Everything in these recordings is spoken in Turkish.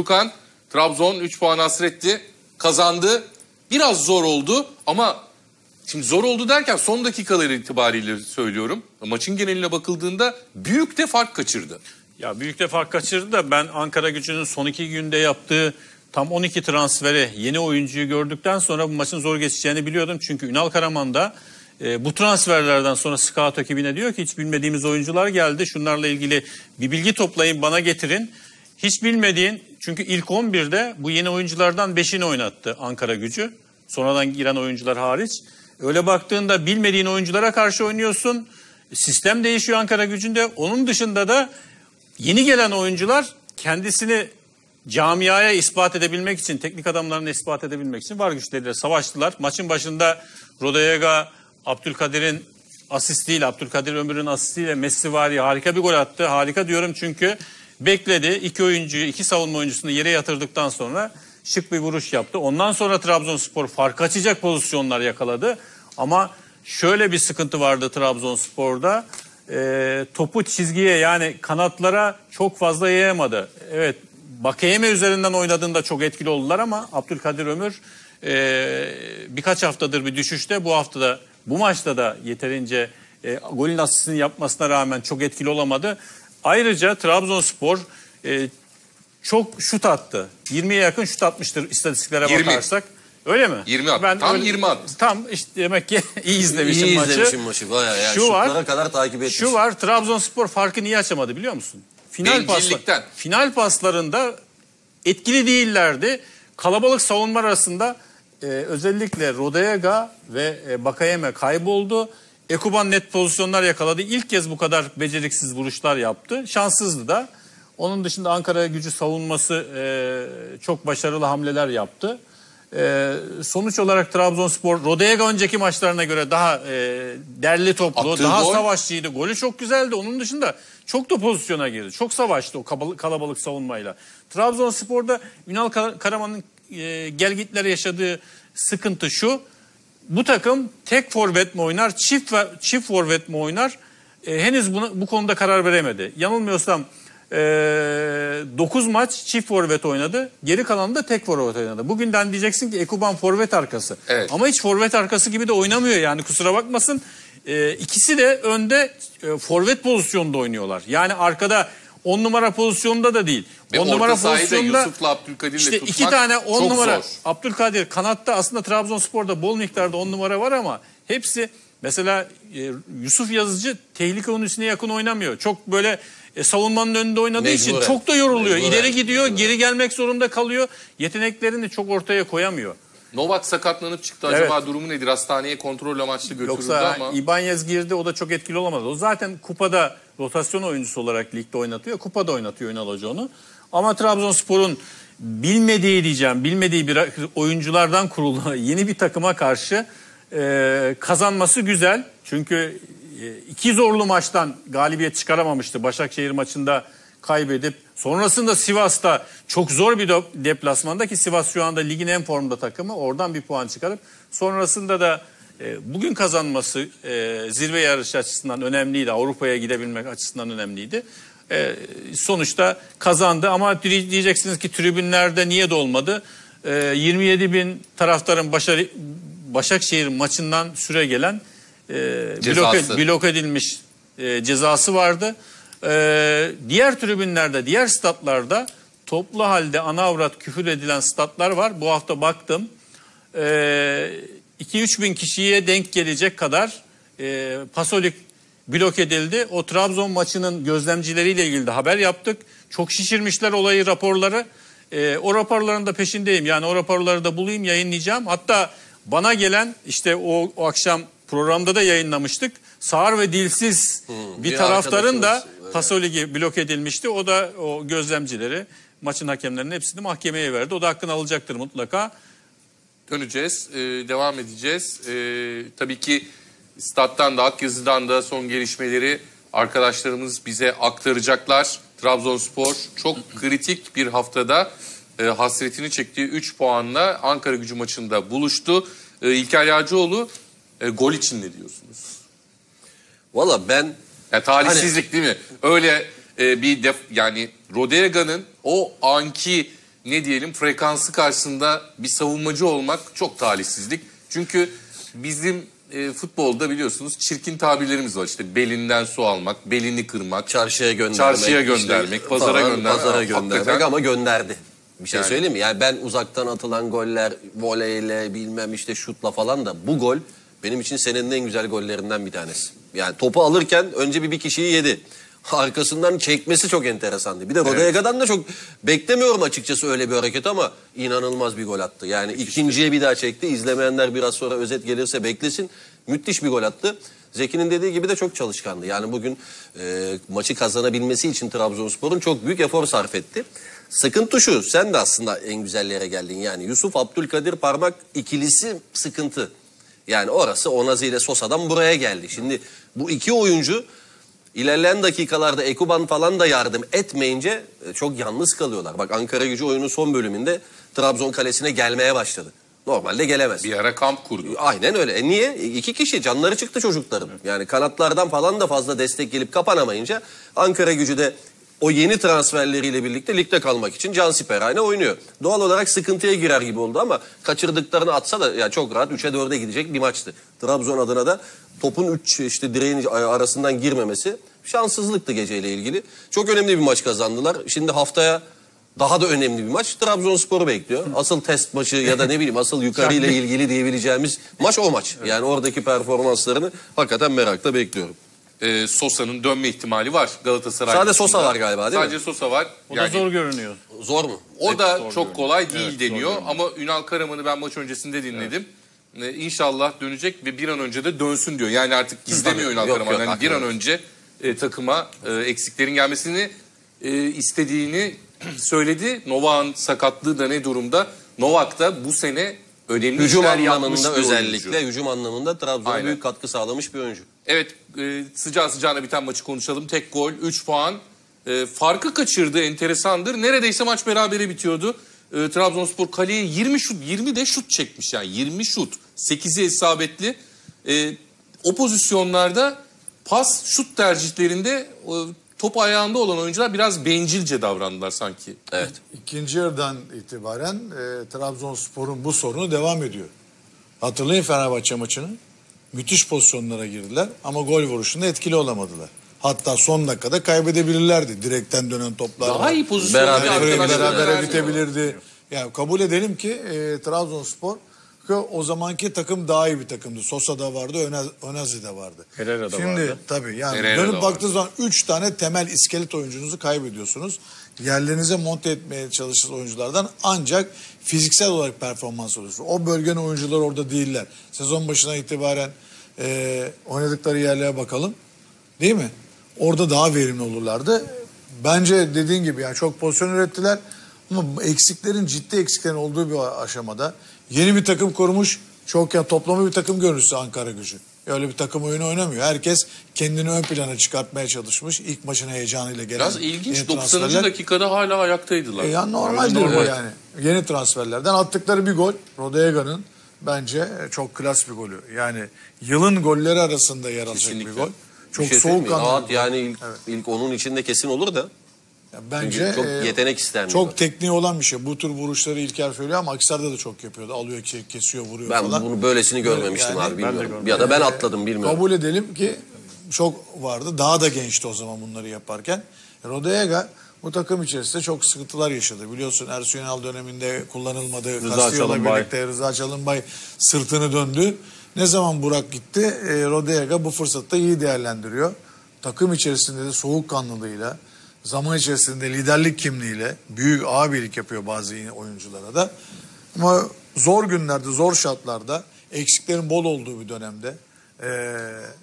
Furkan Trabzon 3 puan hasretti. Kazandı. Biraz zor oldu ama şimdi zor oldu derken son dakikaları itibariyle söylüyorum. Maçın geneline bakıldığında büyük de fark kaçırdı. Ya büyük de fark kaçırdı da ben Ankara gücünün son iki günde yaptığı tam 12 transferi yeni oyuncuyu gördükten sonra bu maçın zor geçeceğini biliyordum. Çünkü Ünal Karaman da e, bu transferlerden sonra scout ekibine diyor ki hiç bilmediğimiz oyuncular geldi. Şunlarla ilgili bir bilgi toplayın bana getirin. Hiç bilmediğin çünkü ilk 11'de bu yeni oyunculardan 5'ini oynattı Ankara gücü. Sonradan giren oyuncular hariç. Öyle baktığında bilmediğin oyunculara karşı oynuyorsun. Sistem değişiyor Ankara gücünde. Onun dışında da yeni gelen oyuncular kendisini camiaya ispat edebilmek için, teknik adamlarını ispat edebilmek için var güçleriyle savaştılar. Maçın başında Rodayega, Abdülkadir'in asistiyle, Abdülkadir Ömür'ün asistiyle Messi var ya harika bir gol attı. Harika diyorum çünkü bekledi. iki oyuncuyu, iki savunma oyuncusunu yere yatırdıktan sonra şık bir vuruş yaptı. Ondan sonra Trabzonspor fark açacak pozisyonlar yakaladı. Ama şöyle bir sıkıntı vardı Trabzonspor'da. E, topu çizgiye yani kanatlara çok fazla yayamadı. Evet Bakayeme üzerinden oynadığında çok etkili oldular ama Abdülkadir Ömür e, birkaç haftadır bir düşüşte. Bu haftada bu maçta da yeterince e, golün asistini yapmasına rağmen çok etkili olamadı. Ayrıca Trabzonspor e, çok şut attı. 20'ye yakın şut atmıştır istatistiklere 20. bakarsak. Öyle mi? 20 attı. Tam 20 attı. Tam işte demek ki iyi izlemişim İyi maçı. izlemişim maçı. Bayağı yani Şu var, şutlara kadar takip etmiş. Şu var Trabzonspor farkı niye açamadı biliyor musun? Final paslar, final paslarında etkili değillerdi. Kalabalık savunma arasında e, özellikle Rodayega ve e, Bakayeme kayboldu. Ekuban net pozisyonlar yakaladı. İlk kez bu kadar beceriksiz vuruşlar yaptı. Şanssızdı da. Onun dışında Ankara gücü savunması e, çok başarılı hamleler yaptı. E, sonuç olarak Trabzonspor Rodayega önceki maçlarına göre daha e, derli toplu, Attığı daha gol. savaşçıydı. Golü çok güzeldi. Onun dışında çok da pozisyona girdi. Çok savaştı o kalabalık savunmayla. Trabzonspor'da Ünal Kar- Karaman'ın e, gelgitlere yaşadığı sıkıntı şu. Bu takım tek forvet mi oynar, çift çift forvet mi oynar? E, henüz buna, bu konuda karar veremedi. Yanılmıyorsam e, 9 maç çift forvet oynadı. Geri kalanında tek forvet oynadı. Bugünden diyeceksin ki Ekuban forvet arkası. Evet. Ama hiç forvet arkası gibi de oynamıyor yani kusura bakmasın. E, ikisi de önde e, forvet pozisyonda oynuyorlar. Yani arkada 10 numara pozisyonda da değil. Ve 10 orta numara pozisyonda Yusuf'la Abdülkadir'le işte tutmak iki tane 10 çok numara zor. Abdülkadir kanatta aslında Trabzonspor'da bol miktarda 10 numara var ama hepsi mesela e, Yusuf Yazıcı tehlike üstüne yakın oynamıyor. Çok böyle e, savunmanın önünde oynadığı için Mecburen. çok da yoruluyor. Mecburen. İleri gidiyor, geri gelmek zorunda kalıyor. Yeteneklerini çok ortaya koyamıyor. Novak sakatlanıp çıktı. Acaba durumu nedir? Hastaneye kontrol amaçlı götürüldü Yoksa ama. İbanyez girdi o da çok etkili olamadı. O zaten kupada rotasyon oyuncusu olarak ligde oynatıyor. Kupada oynatıyor Ünal Hoca onu. Ama Trabzonspor'un bilmediği diyeceğim, bilmediği bir oyunculardan kurulu yeni bir takıma karşı e, kazanması güzel. Çünkü e, iki zorlu maçtan galibiyet çıkaramamıştı. Başakşehir maçında kaybedip sonrasında Sivas'ta çok zor bir de- deplasmanda ki Sivas şu anda ligin en formda takımı oradan bir puan çıkarıp sonrasında da bugün kazanması e, zirve yarışı açısından önemliydi. Avrupa'ya gidebilmek açısından önemliydi. E, sonuçta kazandı ama diye- diyeceksiniz ki tribünlerde niye dolmadı? E, 27 bin taraftarın başarı, Başakşehir maçından süre gelen e, bloke, blok edilmiş e, cezası vardı. E, diğer tribünlerde, diğer statlarda toplu halde ana avrat küfür edilen statlar var. Bu hafta baktım. E, 2-3 bin kişiye denk gelecek kadar e, Pasolik blok edildi. O Trabzon maçının gözlemcileriyle ilgili de haber yaptık. Çok şişirmişler olayı raporları. E, o raporların da peşindeyim. Yani o raporları da bulayım yayınlayacağım. Hatta bana gelen işte o, o akşam programda da yayınlamıştık. Sağır ve dilsiz bir, bir taraftarın da evet. Pasolik'i blok edilmişti. O da o gözlemcileri maçın hakemlerinin hepsini mahkemeye verdi. O da hakkını alacaktır mutlaka. Döneceğiz, e, devam edeceğiz. E, tabii ki stat'tan da Akyazı'dan da son gelişmeleri arkadaşlarımız bize aktaracaklar. Trabzonspor çok kritik bir haftada e, hasretini çektiği 3 puanla Ankara gücü maçında buluştu. E, İlker Yağcıoğlu e, gol için ne diyorsunuz? Valla ben Ya talihsizlik değil mi? Öyle e, bir def, yani Rodega'nın o anki ne diyelim frekansı karşısında bir savunmacı olmak çok talihsizlik. Çünkü bizim e, futbolda biliyorsunuz çirkin tabirlerimiz var işte belinden su almak, belini kırmak. Çarşıya göndermek. Çarşıya göndermek, pazara falan, göndermek. Pazara göndermek hakikaten. ama gönderdi. Bir şey Yani. söyleyeyim mi? Yani ben uzaktan atılan goller, voleyle bilmem işte şutla falan da bu gol benim için senenin en güzel gollerinden bir tanesi. Yani topu alırken önce bir bir kişiyi yedi. Arkasından çekmesi çok enteresandı. Bir de Rodega'dan da çok beklemiyorum açıkçası öyle bir hareket ama inanılmaz bir gol attı. Yani ikinciye bir daha çekti. İzlemeyenler biraz sonra özet gelirse beklesin. Müthiş bir gol attı. Zeki'nin dediği gibi de çok çalışkandı. Yani bugün e, maçı kazanabilmesi için Trabzonspor'un çok büyük efor sarf etti. Sıkıntı şu, sen de aslında en güzellere geldin. Yani Yusuf Abdülkadir parmak ikilisi sıkıntı. Yani orası Onazi ile Sosa'dan buraya geldi. Şimdi bu iki oyuncu ilerleyen dakikalarda Ekuban falan da yardım etmeyince e, çok yalnız kalıyorlar. Bak Ankara gücü oyunun son bölümünde Trabzon kalesine gelmeye başladı. Normalde gelemez. Bir ara kamp kurdu. Aynen öyle. E niye? E iki kişi canları çıktı çocukların. Yani kanatlardan falan da fazla destek gelip kapanamayınca Ankara gücü de o yeni transferleriyle birlikte ligde kalmak için can siperhane oynuyor. Doğal olarak sıkıntıya girer gibi oldu ama kaçırdıklarını atsa da ya çok rahat 3'e 4'e gidecek bir maçtı. Trabzon adına da topun 3 işte direğin arasından girmemesi şanssızlıktı geceyle ilgili. Çok önemli bir maç kazandılar. Şimdi haftaya daha da önemli bir maç Trabzonspor'u bekliyor. Asıl test maçı ya da ne bileyim asıl yukarı ile ilgili diyebileceğimiz maç o maç. Yani oradaki performanslarını hakikaten merakla bekliyorum. E, Sosa'nın dönme ihtimali var Galatasaray. Sadece dışında. Sosa var galiba, değil mi? Sadece Sosa var. O da zor görünüyor. Zor mu? O da zor çok görünüyor. kolay değil Evet, zor deniyor görünüyor. ama Ünal Karaman'ı ben maç öncesinde dinledim. Ee, İnşallah dönecek ve bir an önce de dönsün diyor. Yani artık gizlemiyor. Ünal Karaman. yok, Yani bir an önce e, takıma e, eksiklerin gelmesini e, istediğini söyledi. Novak'ın sakatlığı da ne durumda? Novak da bu sene önemli Hücum anlamında özellikle oyuncu. hücum anlamında Trabzon'a büyük katkı sağlamış bir oyuncu. Evet e, sıcağı sıcağına biten maçı konuşalım. Tek gol 3 puan. E, farkı kaçırdı enteresandır. Neredeyse maç berabere bitiyordu. E, Trabzonspor kaleye 20 şut 20 de şut çekmiş yani 20 şut. 8'i isabetli. E, o pozisyonlarda pas şut tercihlerinde o, top ayağında olan oyuncular biraz bencilce davrandılar sanki. Evet. İkinci yarıdan itibaren e, Trabzonspor'un bu sorunu devam ediyor. Hatırlayın Fenerbahçe maçını. Müthiş pozisyonlara girdiler ama gol vuruşunda etkili olamadılar. Hatta son dakikada kaybedebilirlerdi. Direkten dönen toplar Daha iyi pozisyon. Beraber- Yani Beraber- berabere bitebilirdi. Yani kabul edelim ki e, Trabzonspor ki o zamanki takım daha iyi bir takımdı. Sosa da vardı, Önaz, Önazi de vardı. Herrera da Şimdi vardı. tabii yani Herrera dönüp baktığınız zaman 3 tane temel iskelet oyuncunuzu kaybediyorsunuz. Yerlerinize monte etmeye çalıştığınız oyunculardan ancak fiziksel olarak performans alıyorsunuz. O bölgenin oyuncuları orada değiller. Sezon başına itibaren e, oynadıkları yerlere bakalım. Değil mi? Orada daha verimli olurlardı. Bence dediğin gibi yani çok pozisyon ürettiler. Ama eksiklerin ciddi eksiklerin olduğu bir aşamada yeni bir takım kurmuş. Çok ya toplama bir takım görüntüsü Ankara gücü. Öyle bir takım oyunu oynamıyor. Herkes kendini ön plana çıkartmaya çalışmış. İlk maçın heyecanıyla gelen Biraz ilginç yeni 90. transferler. dakikada hala ayaktaydılar. E ya normaldir bu yani. Yeni transferlerden attıkları bir gol Rodega'nın bence çok klas bir golü. Yani yılın golleri arasında yer alacak Kesinlikle. bir gol. Çok şey soğukkanlı. Rahat yani ilk, ilk onun içinde kesin olur da. Ya bence çok e, yetenek isteyen bir Çok tekniği olan bir şey. Bu tür vuruşları İlker söylüyor ama Akisar'da da çok yapıyordu. Alıyor, ke- kesiyor, vuruyor Ben falan. bunu böylesini görmemiştim Yani abi ben bilmiyorum. ya da ben atladım bilmiyorum. Kabul edelim ki çok vardı. Daha da gençti o zaman bunları yaparken. Rodega bu takım içerisinde çok sıkıntılar yaşadı. Biliyorsun Ersun Yanal döneminde kullanılmadı. Rıza Castillo'la Çalınbay. birlikte Rıza Çalınbay sırtını döndü. Ne zaman Burak gitti e, Rodega bu fırsatı da iyi değerlendiriyor. Takım içerisinde de soğukkanlılığıyla, zaman içerisinde liderlik kimliğiyle büyük abilik yapıyor bazı oyunculara da. Ama zor günlerde, zor şartlarda, eksiklerin bol olduğu bir dönemde e,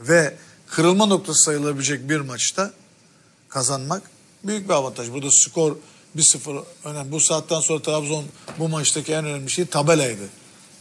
ve kırılma noktası sayılabilecek bir maçta kazanmak büyük bir avantaj. Burada skor 1-0 önemli. Bu saatten sonra Trabzon bu maçtaki en önemli şey tabelaydı.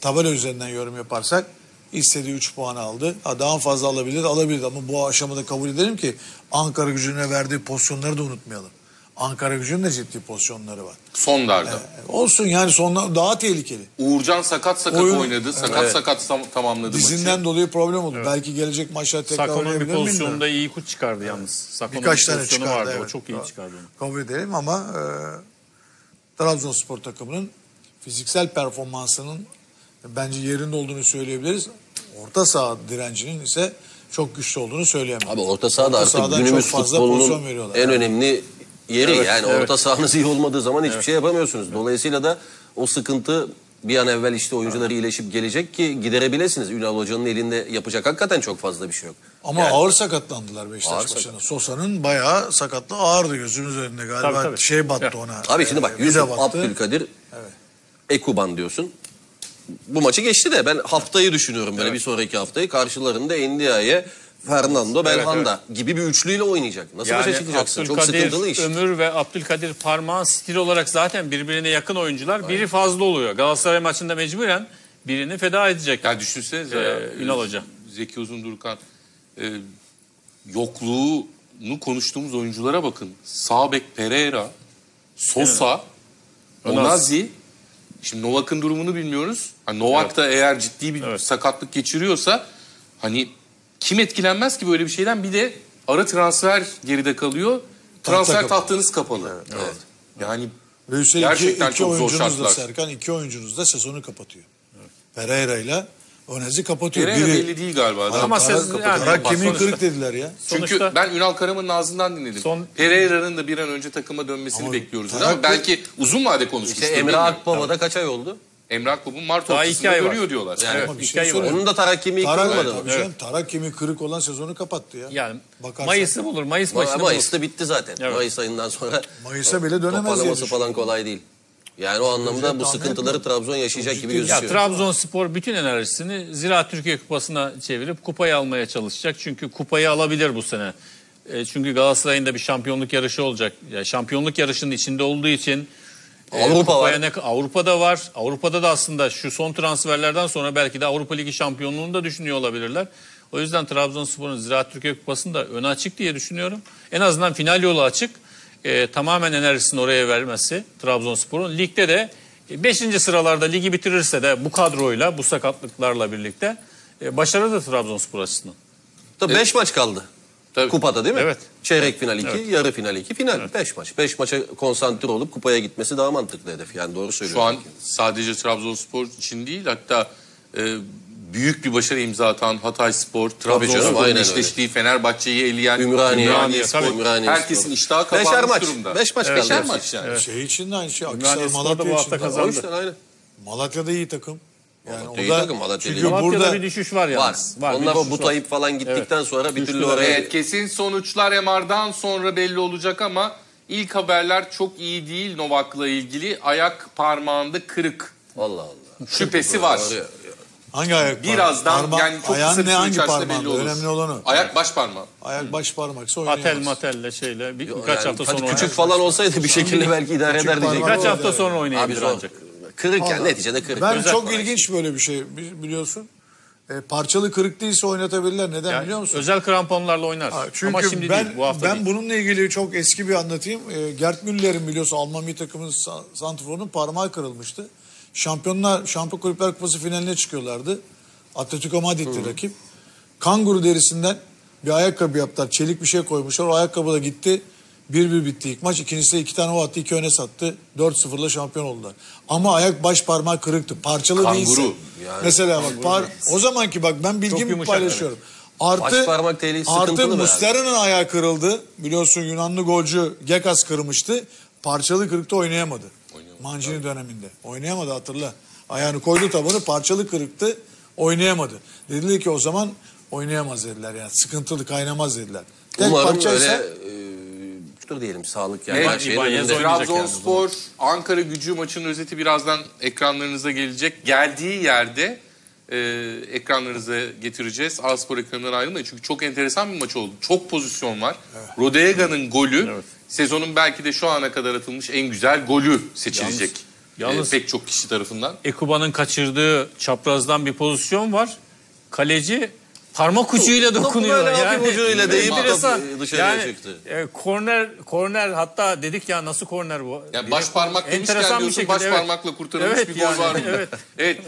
Tabela üzerinden yorum yaparsak istediği 3 puan aldı. Ha, daha fazla alabilir, alabilir ama bu aşamada kabul edelim ki Ankara gücüne verdiği pozisyonları da unutmayalım. Ankara gücünün de ciddi pozisyonları var. Son darda. Olsun yani sonlar daha tehlikeli. Uğurcan sakat sakat Oyun- oynadı. Sakat sakat tam- tamamladı Dizinden maçı. dolayı problem oldu. Belki gelecek maçlar tekrar Sakon'un bir oynayabilir mi pozisyonunda bilmiyorum. iyi kut çıkardı yalnız. Sakon'un Birkaç bir tane pozisyonu çıkardı. vardı. evet. O çok iyi çıkardı onu. Kabul edelim ama e, Trabzonspor takımının fiziksel performansının bence yerinde olduğunu söyleyebiliriz. Orta saha direncinin ise çok güçlü olduğunu söyleyemem. Abi orta sahada artık sahadan günümüz çok fazla pozisyon futbolunun veriyorlar. en Yani. önemli yeri. Evet, yani evet. orta sahanız iyi olmadığı zaman hiçbir şey yapamıyorsunuz. Dolayısıyla da o sıkıntı bir an evvel işte oyuncular iyileşip gelecek ki giderebilirsiniz. Ünal Hoca'nın elinde yapacak hakikaten çok fazla bir şey yok. Ama Yani- ağır sakatlandılar Beşiktaş Ağır maçında. Sosa'nın bayağı sakatlığı ağırdı gözümüz önünde galiba. Tabii, tabii. Şey battı Ya. ona. Abi şimdi bak Ee, Yusuf. Abdülkadir Ekuban diyorsun. Bu maçı geçti de ben haftayı düşünüyorum böyle bir sonraki haftayı. Karşılarında Endia'ya Fernando Belhanda gibi bir üçlüyle oynayacak. Nasıl başa çıkacaksın? Çok sıkıntılı iş. Ömür ve Abdülkadir Parmağan stil olarak zaten birbirine yakın oyuncular. Biri fazla oluyor. Galatasaray maçında mecburen birini feda edecek. Ya düşünsenize Ee, ya. Ünal Hoca. Zeki Uzundurkan e, yokluğunu konuştuğumuz oyunculara bakın. Sağ bek Pereira, Sosa, Onazi. Şimdi Novak'ın durumunu bilmiyoruz. Hani Novak da eğer ciddi bir Evet. sakatlık geçiriyorsa hani kim etkilenmez ki böyle bir şeyden? Bir de ara transfer geride kalıyor. Transfer kapalı. tahtanız kapalı. Evet. Yani Ve üstelik iki, Gerçekten iki çok zor şartlar. Serkan iki oyuncunuz da sezonu kapatıyor. Pereira ile Onezi kapatıyor. Pereira Biri- belli değil galiba. daha. Ama Tarak- sezon- yani bak kemiği kırık dediler ya. Çünkü Sonuçta- ben Ünal Karaman'ın ağzından dinledim. Son- Pereira'nın da bir an önce takıma dönmesini Ama bekliyoruz. Tarak Ama belki uzun vade konuşmuştur. İşte Emre bilmiyorum. Akbaba'da kaç ay oldu? Emre Akbab'ın Mart ortasında ay var. görüyor diyorlar. Yani Evet, Ama bir şey var. Onun da tarak kemiği Tarak, kırılmadı. tabii canım, tarak kemiği kırık olan sezonu kapattı ya. Yani Bakarsan. Mayıs'ı bulur. Mayıs Ma- başında bulur. Mayıs'ta bitti zaten. Evet. Mayıs ayından sonra Mayıs'a bile dönemez toparlaması falan kolay değil. Yani o anlamda bu sıkıntıları Trabzon yaşayacak gibi bir- Ya gözüküyor. Trabzonspor bütün enerjisini Ziraat Türkiye Kupası'na çevirip kupayı almaya çalışacak. Çünkü kupayı alabilir bu sene. E, çünkü Galatasaray'ın da bir şampiyonluk yarışı olacak. Ya şampiyonluk yarışının içinde olduğu için e, Avrupa var. Ne, Avrupa'da var. Avrupa'da da aslında şu son transferlerden sonra belki de Avrupa Ligi şampiyonluğunu da düşünüyor olabilirler. O yüzden Trabzonspor'un Ziraat Türkiye Kupası'nda öne açık diye düşünüyorum. En azından final yolu açık. E, tamamen enerjisini oraya vermesi Trabzonspor'un. Ligde de 5. sıralarda ligi bitirirse de bu kadroyla, bu sakatlıklarla birlikte e, başarılı Trabzonspor açısından. Tabii 5 maç kaldı. Tabii. Kupada değil mi? Evet. Çeyrek final 2, yarı final 2, final 5 maç. 5 maça konsantre olup kupaya gitmesi daha mantıklı hedef. Yani doğru Şu söylüyorsun. an sadece Trabzonspor için değil hatta e, büyük bir başarı imza atan Hatay Spor, Trabzonspor'un öyle. eşleştiği Fenerbahçe'yi eleyen Ümraniye, Spor. tabii. Ümraniye Herkesin Spor. iştahı Beşer kapanmış maç. durumda. 5 maç Evet. Beşer maç yani. Şey için de aynı şey. Ümraniye Spor da Malatya bu hafta kazandı. O yüzden aynı. Malatya'da iyi takım. Yani Malatya o iyi da takım, Malatya çünkü. Malatya'da burada bir düşüş var Var. yalnız. bir Onlar var. Butayip falan gittikten sonra bir türlü oraya... Evet kesin sonuçlar MR'dan sonra belli olacak ama ilk haberler çok iyi değil Novak'la ilgili. Ayak parmağında kırık Allah Allah. şüphesi var. Hangi ayak Birazdan parmağı? yani çok kısa bir süre hangi içerisinde belli olur. Önemli olan o. Ayak baş parmağı. Ayak baş parmaksa Atel matelle şeyle bir, Yani birkaç hafta hadi sonra küçük falan olsaydı bir şekilde belki idare Küçük eder diyecek. parmak- Birkaç hafta Evet. sonra Abi oynayabilir ancak. Kırık yani neticede kırık. Ben Özel çok parmak. ilginç böyle bir şey bi- biliyorsun. E, parçalı kırık değilse oynatabilirler. Neden Yani biliyor musun? özel kramponlarla oynar. Ha, Çünkü Ama şimdi ben, değil bu hafta ben değil. bununla ilgili çok eski bir anlatayım. E, Gert Müller'in biliyorsun Alman bir takımın sa- santrforunun parmağı kırılmıştı. Şampiyonlar, Şampiyon Kulüpler Kupası finaline çıkıyorlardı. Atletico Madrid'ti rakip. Kanguru derisinden bir ayakkabı yaptılar. Çelik bir şey koymuşlar. O ayakkabı da gitti. 1-1 bitti ilk maç. İkincisi de iki tane o attı. iki öne sattı. 4-0'la şampiyon oldular. Ama ayak baş parmağı kırıktı. Parçalı Kanguru. değilse. Yani Mesela bak par, o zamanki bak ben bilgimi yumuşak, paylaşıyorum. Artı, Baş parmak teli artı sıkıntılı be Muslera'nın ayağı kırıldı. Biliyorsun Yunanlı golcü Gekas kırmıştı. Parçalı kırıkta oynayamadı. Mancini döneminde. Oynayamadı hatırla. Ayağını koydu tabanı parçalı kırıktı. Oynayamadı. Dediler ki o zaman oynayamaz dediler yani. Sıkıntılı kaynamaz dediler. Tek Umarım parçaysa öyle e, dur diyelim sağlık yani. Evet, oynayacak Trabzonspor, Ankara gücü maçının özeti birazdan ekranlarınıza gelecek. Geldiği yerde e, ekranlarınıza getireceğiz. Aspor ekranından ayrılmayın. Çünkü çok enteresan bir maç oldu. Çok pozisyon var. Rodeaga'nın golü Evet. sezonun belki de şu ana kadar atılmış en güzel golü seçilecek. Yalnız- yalnız- E, pek çok kişi tarafından. Ekuba'nın kaçırdığı çaprazdan bir pozisyon var. Kaleci parmak ucuyla dokunuyor. böyle hafif ucuyla değip enteresan. top dışarıya çıktı. E, korner, korner hatta dedik ya nasıl korner bu? Yani baş parmak demişken Enteresan bir diyorsun şekilde, baş evet. parmakla kurtarılmış Evet bir gol yani, var mı? evet. evet.